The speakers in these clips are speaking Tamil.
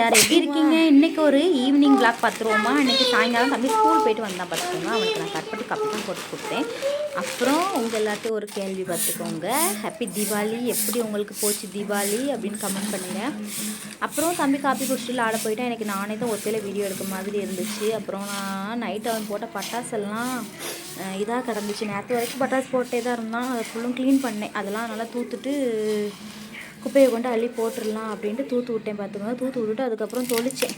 எல்லாரும் எப்படி இருக்கீங்க? இன்னைக்கு ஒரு ஈவினிங் பிளாக் பார்த்துருவோமா? இன்னைக்கு சாயங்காலம் தம்பி ஸ்கூல் போயிட்டு வந்தான் பார்த்துக்கோங்க. அவனுக்கு நான் கற்பட்டி கப்பி தான் போட்டு கொடுத்தேன். அப்புறம் உங்கள் எல்லாத்தையும் ஒரு கேள்வி பார்த்துக்கோங்க. ஹாப்பி தீபாவளி எப்படி உங்களுக்கு போச்சு தீபாவளி அப்படின்னு கமெண்ட் பண்ணுங்க. அப்புறம் தம்பி காப்பி குடிச்சிட்டு ஆட போயிட்டேன் எனக்கு நானே தான் ஒத்தையில் வீடியோ எடுக்க மாதிரி இருந்துச்சு. அப்புறம் நான் நைட் அவன் போட்ட பட்டாசெல்லாம் இதாக கிடந்துச்சு. நேற்று வரைக்கும் பட்டாசு போட்டே தான் இருந்தான். அதை ஃபுல்லும் க்ளீன் பண்ணேன். அதெல்லாம் நல்லா தூத்துட்டு குப்பையை கொண்டு அள்ளி போட்டுடலாம் அப்படின்ட்டு தூத்து விட்டேன் பார்த்துக்கோங்க. தூத்து விட்டுட்டு அதுக்கப்புறம் தொளிச்சேன்.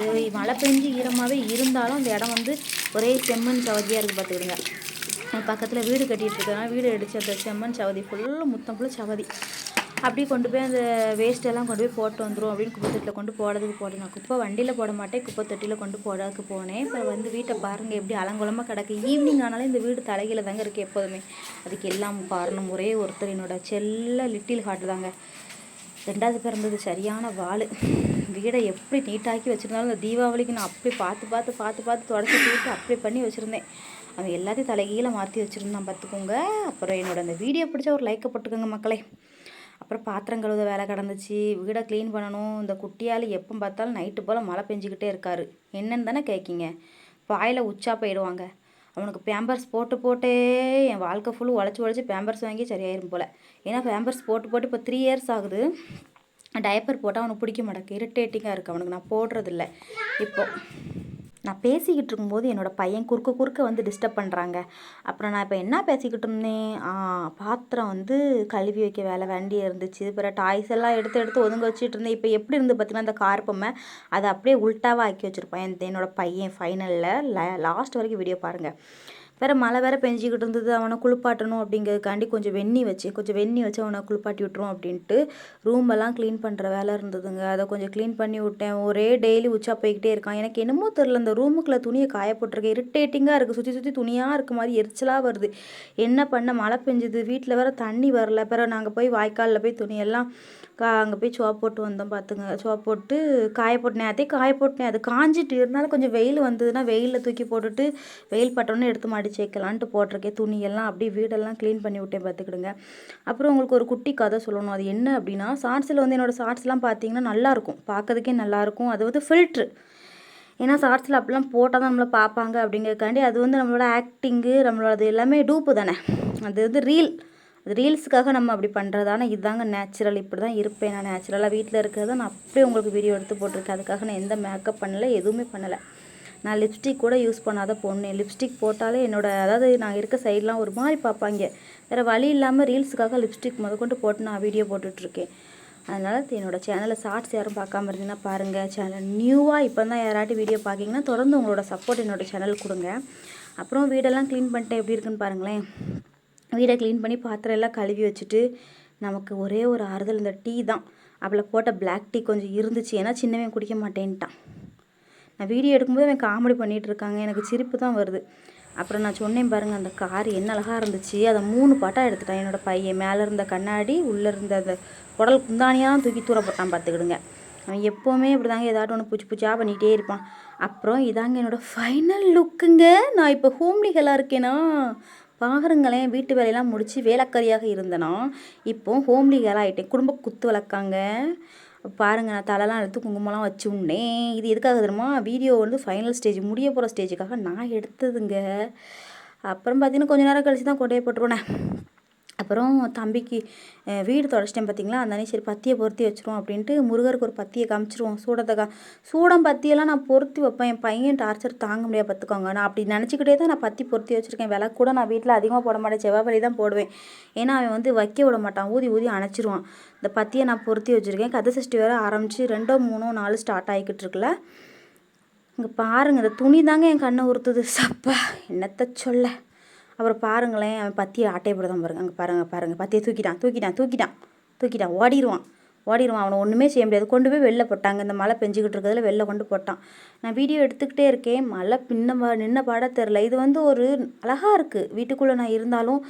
இது மழை பெஞ்சு ஈரமாகவே இருந்தாலும் அந்த இடம் வந்து ஒரே செம்மண் சவதியாக இருக்குது பார்த்துக்கிடுங்க பக்கத்தில் வீடு கட்டிகிட்டு இருக்கனால வீடு அடித்த அந்த செம்மண் சவதி ஃபுல்லாக முத்தம் ஃபுல்லாக சவதி. அப்படியே கொண்டு போய் அந்த வேஸ்ட்டெல்லாம் கொண்டு போய் போட்டு வந்துடும் அப்படின்னு குப்பை தொட்டியில் கொண்டு போடுறதுக்கு போட்டேன் நான் குப்பை வண்டியில் போட மாட்டேன். குப்பை தொட்டியில் கொண்டு போடுறதுக்கு போனேன். இப்போ வந்து வீட்டை பாருங்கள் எப்படி அலங்கோலமாக கிடக்கு. ஈவினிங் ஆனாலும் இந்த வீடு தலைகீழ தாங்க இருக்குது எப்போதுமே. அதுக்கு எல்லாம் காரணம் ஒரே ஒருத்தர் என்னோட செல்ல லிட்டில் ஹார்ட் தாங்க. ரெண்டாவது பிறந்தது சரியான வாள் வீடை எப்படி நீட்டாக்கி வச்சுருந்தாலும் இந்த தீபாவளிக்கு நான் அப்படி பார்த்து பார்த்து பார்த்து பார்த்து தொடச்சி தூக்கி அப்படி பண்ணி வச்சுருந்தேன். அவன் எல்லாத்தையும் தலைகீழ மாற்றி வச்சுருந்தான் பார்த்துக்கோங்க. அப்புறம் என்னோட அந்த வீடியோ பிடிச்ச ஒரு லைக்கை போட்டுக்கோங்க மக்களே. அப்புறம் பாத்திரம் கழுவுத வேலை கிடந்துச்சு. வீடை க்ளீன் பண்ணணும். இந்த குட்டியால் எப்போ பார்த்தாலும் நைட்டு போல் மழை பெஞ்சிக்கிட்டே இருக்காரு. என்னன்னு தானே கேட்கிங்க பாயில் உச்சா போயிடுவாங்க. அவனுக்கு பேம்பர்ஸ் போட்டு போட்டே என் வாழ்க்கை ஃபுல்லு உழைச்சி உழைச்சி பேம்பர்ஸ் வாங்கி சரியாயிரும் போல். ஏன்னா பேம்பர்ஸ் போட்டு போட்டு இப்போ த்ரீ இயர்ஸ் ஆகுது. டயப்பர் போட்டால் அவனுக்கு பிடிக்க மாட்டேங்குது. இரிட்டேட்டிங்காக இருக்குது அவனுக்கு நான் போடுறதில்ல. இப்போது நான் பேசிக்கிட்டு இருக்கும்போது என்னோடய பையன் குறுக்க குறுக்க வந்து டிஸ்டர்ப் பண்ணுறாங்க அப்புறம் நான் இப்போ என்ன பேசிக்கிட்டு இருந்தேன் பாத்திரம் வந்து கழுவி வைக்க வேலை வண்டி இருந்துச்சு. பிறகு டாய்ஸ் எல்லாம் எடுத்து எடுத்து ஒதுங்க வச்சுட்டு இருந்தேன் இப்போ எப்படி இருந்து பார்த்தீங்கன்னா அந்த கார் பொம்மை அதை அப்படியே உல்ட்டாவாக ஆக்கி வச்சுருப்பேன். என் பையன் ஃபைனலில் லாஸ்ட் வரைக்கும் வீடியோ பாருங்கள் வேறு மழை வேறு பெஞ்சிக்கிட்டு இருந்தது அவனை குளிப்பாட்டணும் அப்படிங்கிறதுக்காண்டி கொஞ்சம் வெந்நி வச்சு கொஞ்சம் வெந்நி வச்சு அவனை குளிப்பாட்டி விட்ருவோம் அப்படின்ட்டு ரூமெல்லாம் க்ளீன் பண்ணுற வேலை இருந்ததுங்க. அதை கொஞ்சம் க்ளீன் பண்ணி விட்டேன். ஒரே டெய்லி உச்சா போய்கிட்டே இருக்கான். எனக்கு என்னமோ தெரில இந்த ரூமுக்குள்ளே துணியை காய போட்டிருக்கேன் இரிட்டேட்டிங்காக இருக்குது சுற்றி சுற்றி துணியாக இருக்க மாதிரி எரிச்சலாக வருது. என்ன பண்ண? மழை பெஞ்சுது. வீட்டில் வேறு தண்ணி வரல. பிறகு நாங்கள் போய் வாய்க்காலில் போய் துணியெல்லாம் கா அங்கே போய் சோப் போட்டு வந்தோம் பார்த்துங்க சோப் போட்டு காய போட்டேன் அதே காய போட்டேன் அது காஞ்சிட்டு இருந்தாலும் கொஞ்சம் வெயில் வந்ததுன்னா வெயிலில் தூக்கி போட்டுட்டு வெயில் பட்டோன்னு எடுத்து மாடி சேர்க்கலான்ட்டு போட்டிருக்கேன் துணியெல்லாம் அப்படியே வீடெல்லாம் க்ளீன் பண்ணி விட்டேன் பார்த்துக்கிடுங்க. அப்புறம் உங்களுக்கு ஒரு குட்டி கதை சொல்லணும். அது என்ன அப்படின்னா ஷார்ட்ஸில் வந்து என்னோடய ஷார்ட்ஸ்லாம் பார்த்தீங்கன்னா நல்லாயிருக்கும் பார்க்கறதுக்கே நல்லாயிருக்கும் அது வந்து ஃபில்ட்ரு ஏன்னா ஷார்ட்ஸில் அப்படிலாம் போட்டால் தான் நம்மளை பார்ப்பாங்க அப்படிங்கிறக்காண்டி அது வந்து நம்மளோட ஆக்டிங்கு நம்மளோட அது எல்லாமே டூப்பு தானே. அது வந்து ரீல் அது ரீல்ஸுக்காக நம்ம அப்படி பண்ணுறதான இதுதாங்க நேச்சுரல் இப்படி தான் இருப்பேன் நான் நேச்சுரலாக வீட்டில் இருக்கிறத நான் அப்படியே உங்களுக்கு வீடியோ எடுத்து போட்டிருக்கேன். அதுக்காக நான் எந்த மேக்கப் பண்ணலை எதுவுமே பண்ணலை. நான் லிப்ஸ்டிக் கூட யூஸ் பண்ணாத பொண்ணு. லிப்ஸ்டிக் போட்டாலே என்னோட அதாவது நான் இருக்க சைட்லாம் ஒரு மாதிரி பார்ப்பாங்க. வேறு வழி இல்லாமல் ரீல்ஸுக்காக லிப்ஸ்டிக் முதற்கொண்டு போட்டு நான் வீடியோ போட்டுட்ருக்கேன் அதனால் என்னோடய சேனலில் ஷார்ட்ஸ் யாரும் பார்க்காம இருந்தீங்கன்னா பாருங்கள் சேனல் நியூவாக இப்போ தான் யாராட்டி வீடியோ பார்க்கிங்கன்னா தொடர்ந்து உங்களோட சப்போர்ட் என்னோடய சேனல் கொடுங்க. அப்புறம் வீடெல்லாம் க்ளீன் பண்ணிட்டு எப்படி இருக்குன்னு பாருங்களேன். வீடை க்ளீன் பண்ணி பாத்திரம் எல்லாம் கழுவி வச்சுட்டு நமக்கு ஒரே ஒரு ஆறுதல் இந்த டீ தான். அவளை போட்ட பிளாக் டீ கொஞ்சம் இருந்துச்சு. ஏன்னா சின்னவன் குடிக்க மாட்டேன்ட்டான். நான் வீடியோ எடுக்கும்போது அவன் காமெடி பண்ணிகிட்டு இருக்காங்க எனக்கு சிரிப்பு தான் வருது. அப்புறம் நான் சொன்னேன் பாருங்கள் அந்த கார் என்ன அழகாக இருந்துச்சு. அதை மூணு பாட்டாக எடுத்துட்டான். என்னோடய பையன் மேலே இருந்த கண்ணாடி உள்ளே இருந்த அந்த குடல் குந்தானியாக தூக்கி தூர போட்டான் பார்த்துக்கிடுங்க அவன் எப்போவுமே இப்படி தாங்க ஏதாட்டும் ஒன்று பூச்சி பூச்சியாக பண்ணிகிட்டே இருப்பான். அப்புறம் இதாங்க என்னோடய ஃபைனல் லுக்குங்க நான் இப்போ ஹோம்லிகளாக இருக்கேனா? பாருங்களேன் வீட்டு வேலையெல்லாம் முடித்து வேலைக்காரியாக இருந்தேனா? இப்போ ஹோம்லி ஆகிட்டேன் குடும்ப குத்து வளர்க்காங்க பாருங்கள் நான் தலைலாம் எடுத்து குங்குமம்லாம் வச்சு உண்டேன் இது எதுக்காக தெரியுமா? வீடியோ வந்து ஃபைனல் ஸ்டேஜ் முடிய போகிற ஸ்டேஜுக்காக நான் எடுத்ததுங்க. அப்புறம் பார்த்தீங்கன்னா கொஞ்ச நேரம் கழிச்சு தான் கொண்டே போட்டுருவேன். அப்புறம் தம்பிக்கு வீடு தொடச்சிட்டேன் பார்த்தீங்களா அந்த சரி பத்தியை பொருத்தி வச்சுருவோம் அப்படின்ட்டு முருகருக்கு ஒரு பத்தியை காமிச்சிருவோம். சூடத்தை கா சூடம் பத்தியெல்லாம் நான் பொருத்தி வைப்பேன். என் பையன் டார்ச்சர் தாங்க முடியாது பார்த்துக்கோங்க நான் அப்படி நினச்சிக்கிட்டே தான் நான் பத்தி பொருத்தி வச்சுருக்கேன். விலை கூட நான் வீட்டில் அதிகமாக போட மாட்டேன். செவ்வாய் தான் போடுவேன். ஏன்னா அவன் வந்து வைக்க விட மாட்டான். ஊதி ஊதி அணைச்சிருவான். இந்த பத்தியை நான் பொருத்தி வச்சுருக்கேன். கதை சஷ்டி வேறு ஆரம்பித்து ரெண்டோ மூணோ நாலு ஸ்டார்ட் ஆகிக்கிட்டு இருக்குல்ல? இங்கே பாருங்கள் இந்த துணி தாங்க என் கண்ணை உறுத்துது. சப்பா என்னத்தை சொல்ல? அப்புறம் பாருங்களேன் அவன் பத்தியை ஆட்டையை போட தான் பாருங்க அங்கே பாருங்கள் பாருங்கள் பத்தியை தூக்கிட்டான் தூக்கிட்டான் தூக்கிட்டான் தூக்கிட்டான். ஓடிடுவான் ஓடிடுவான் அவனை ஒன்றுமே செய்ய முடியாது. கொண்டு போய் வெளில போட்டாங்க. இந்த மழை பெஞ்சிக்கிட்டு இருக்கிறதுல வெளில கொண்டு போட்டான். நான் வீடியோ எடுத்துக்கிட்டே இருக்கேன். மழை பின்ன பா நின்ன பாட தெரில இது வந்து ஒரு அழகாக இருக்குது வீட்டுக்குள்ளே நான் இருந்தாலும்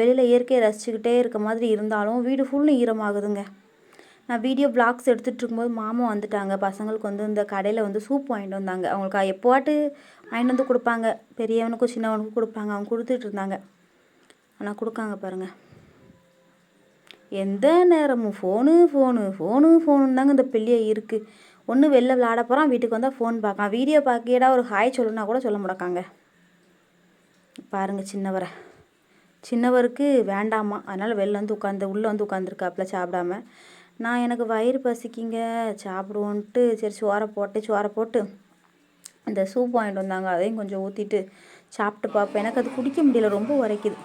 வெளியில் இயற்கையை ரசிச்சுக்கிட்டே இருக்க மாதிரி இருந்தாலும் வீடு ஃபுல்லும் ஈரமாகுதுங்க. நான் வீடியோ பிளாக்ஸ் எடுத்துகிட்டு இருக்கும்போது மாமா வந்துட்டாங்க. பசங்களுக்கு வந்து இந்த கடையில் வந்து சூப் வாங்கிட்டு வந்தாங்க. அவங்களுக்கு எப்போவாட்டு வாங்கிட்டு வந்து கொடுப்பாங்க. பெரியவனுக்கும் சின்னவனுக்கும் கொடுப்பாங்க. அவங்க கொடுத்துட்டு இருந்தாங்க. ஆனால் கொடுக்காங்க பாருங்கள் எந்த நேரமும் ஃபோனு ஃபோனு ஃபோனு ஃபோனு தாங்க இந்த பிள்ளையே இருக்குது ஒன்று வெளில விளாட போகிறான் வீட்டுக்கு வந்தால் ஃபோன் பார்க்கான். வீடியோ பார்க்கடா ஒரு ஹாய் சொல்லுனா கூட சொல்ல முடக்காங்க பாருங்கள் சின்னவரை. சின்னவருக்கு வேண்டாமா? அதனால் வெளில வந்து உட்காந்து உள்ளே வந்து உட்காந்துருக்காப்புல சாப்பிடாம. நான் எனக்கு வயிறு பசிக்குங்க. சாப்பிடுவோன்ட்டு சரி சோறை போட்டு சோறை போட்டு இந்த சூப் வாங்கிட்டு வந்தாங்க. அதையும் கொஞ்சம் ஊற்றிட்டு சாப்பிட்டு பார்ப்பேன். எனக்கு அது குடிக்க முடியல ரொம்ப உரைக்குது.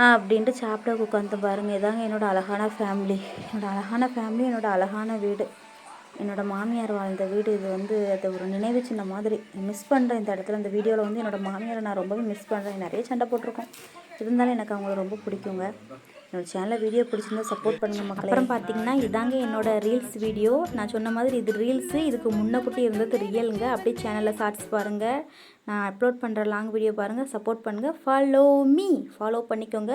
ஆ அப்படின்ட்டு சாப்பிட உட்காந்து பாருங்கள் இதாங்க என்னோடய அழகான ஃபேமிலி என்னோட அழகான ஃபேமிலி என்னோட அழகான வீடு. என்னோடய மாமியார் வாழ்ந்த வீடு. இது வந்து அது ஒரு நினைவு சின்ன மாதிரி. மிஸ் பண்ணுறேன் இந்த இடத்துல. இந்த வீடியோவில் வந்து என்னோட மாமியாரை நான் ரொம்பவே மிஸ் பண்ணுறேன் நிறைய சண்டை போட்டிருக்கோம். இருந்தாலும் எனக்கு அவங்கள ரொம்ப பிடிக்குங்க. என்னோட சேனலில் வீடியோ பிடிச்சிருந்தா சப்போர்ட் பண்ணுங்கள் மக்கள். அப்புறம் பார்த்தீங்கன்னா இதாங்க என்னோட ரீல்ஸ் வீடியோ நான் சொன்ன மாதிரி இது ரீல்ஸு இதுக்கு முன்னக்கூட்டி இருந்தது ரியலுங்க அப்படியே சேனலில் ஷார்ட்ஸ் பாருங்கள் நான் அப்லோட் பண்ணுற லாங் வீடியோ பாருங்கள் சப்போர்ட் பண்ணுங்கள் ஃபாலோ மீ ஃபாலோ பண்ணிக்கோங்க.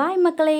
பாய் மக்களே.